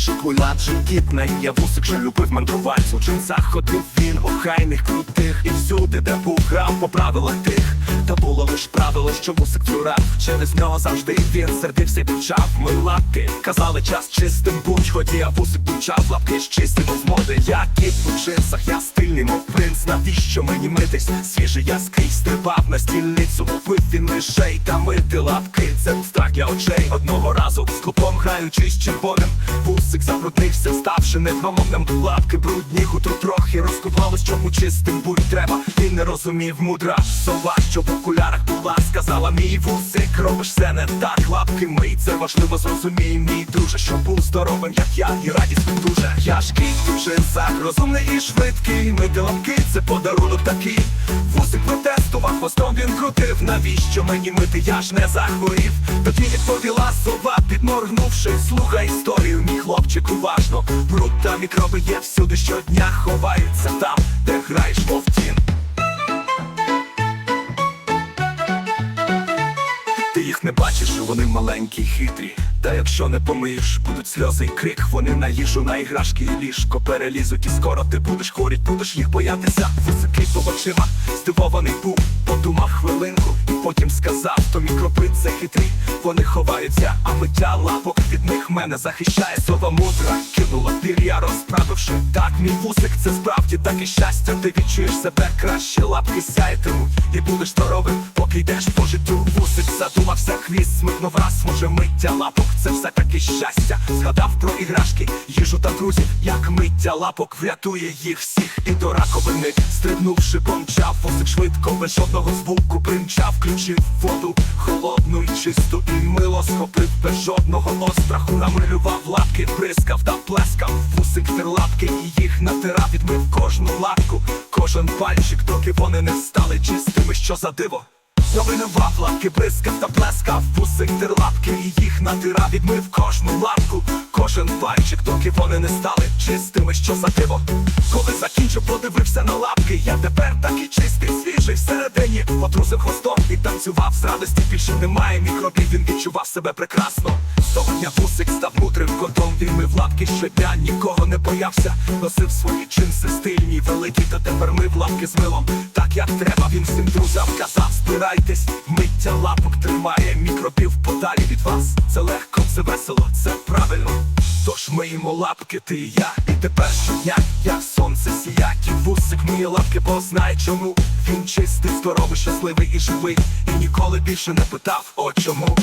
шоколад життітна Я вусик, що любив мандрувати У джинсах ходив він охайних крутих І всюди, де був грав по правилах тих правило, що вусик цурав Через нього завжди він сердився і почав. Ми лапки, казали час чистим будь Ході, а вусик бучав. Лапки з чистим з моди Я кіт у джинсах, я стильний, мов принц Навіщо мені митись? Свіжий я скрізь стрибав на стільницю Пив він лишей та мити лапки. Це страх для очей. Одного разу з клубом граючись червоним Вусик забруднився, ставши невгамовним. Лапки брудні, хутро трохи розкувалось Чому чистим будь треба. Він не розумів мудра. Сова, що в окулярах була Сказала мій вусик, робиш все не так Лапки мий, це важливо зрозумій Мій друже, що був здоровим, як я І радісним дуже Я ж кіт у джинсах, розумний і швидкий Мити лапки, це подарунок такий. Вусик протестував, хвостом він крутив Навіщо мені мити, я ж не захворів. Тоді відповіла сова, підморгнувши Слухай історію, мій хлопчик уважно. Бруд та мікроби є всюди щодня Ховаються там, де граєш мов не бачиш, вони маленькі, хитрі. Та якщо не помиєш, будуть сльози й крик. Вони на їжу, на іграшки і ліжко перелізуть, і скоро ти будеш хворіть, будеш їх боятися. Високий по очима, здивований був, подумав хвилинку, і потім сказав, то мікроби це хитрі. Вони ховаються, а миття лапок від них мене захищає. Сова мудра, кинула пір'я, розправивши. Так, мій вусик, це справді таке щастя. Ти відчуєш себе краще, лапки сяйтимуть, і будеш здоровим, поки йдеш по життю. Вусик задумався, хвіст смикнув раз, може миття лапок, це все таки щастя. Згадав про іграшки, їжу та друзів, як миття лапок врятує їх всіх і до раковини. Стрибнувши, помчав, вусик швидко, без жодного звуку примчав, включив воду холодну і чисту, і мило схопив без жодного остраху. Намалював лапки, бризкав та плескав. Вусик тер лапки і їх натирав, відмив кожну лапку, кожен пальчик, доки вони не стали чистими, що за диво. Новинував лапки, бризкав та плескав Вусик тер лапки і їх натирав Відмив кожну лапку, кожен пальчик Доки вони не стали чистими, що за диво. Коли закінчив, подивився на лапки Я тепер такий чистий, свіжий всередині. Потрусив хвостом і танцював з радості. Більше немає мікробів, він відчував себе прекрасно. Того дня вусик став мудрим котом Він мив лапки щодня, нікого не боявся. Носив свої джинси стильні, великі Та тепер мив лапки з милом. Так як треба, він всім друзям казав Збирайтесь, миття лапок тримає мікробів подалі від вас. Це легко, це весело, це правильно. Тож миємо лапки, ти і я. І тепер щодня, як сонце сіять. І вусик миє лапки, бо знає чому. Він чистий, здоровий, щасливий і живий. І ніколи більше не питав, о чому.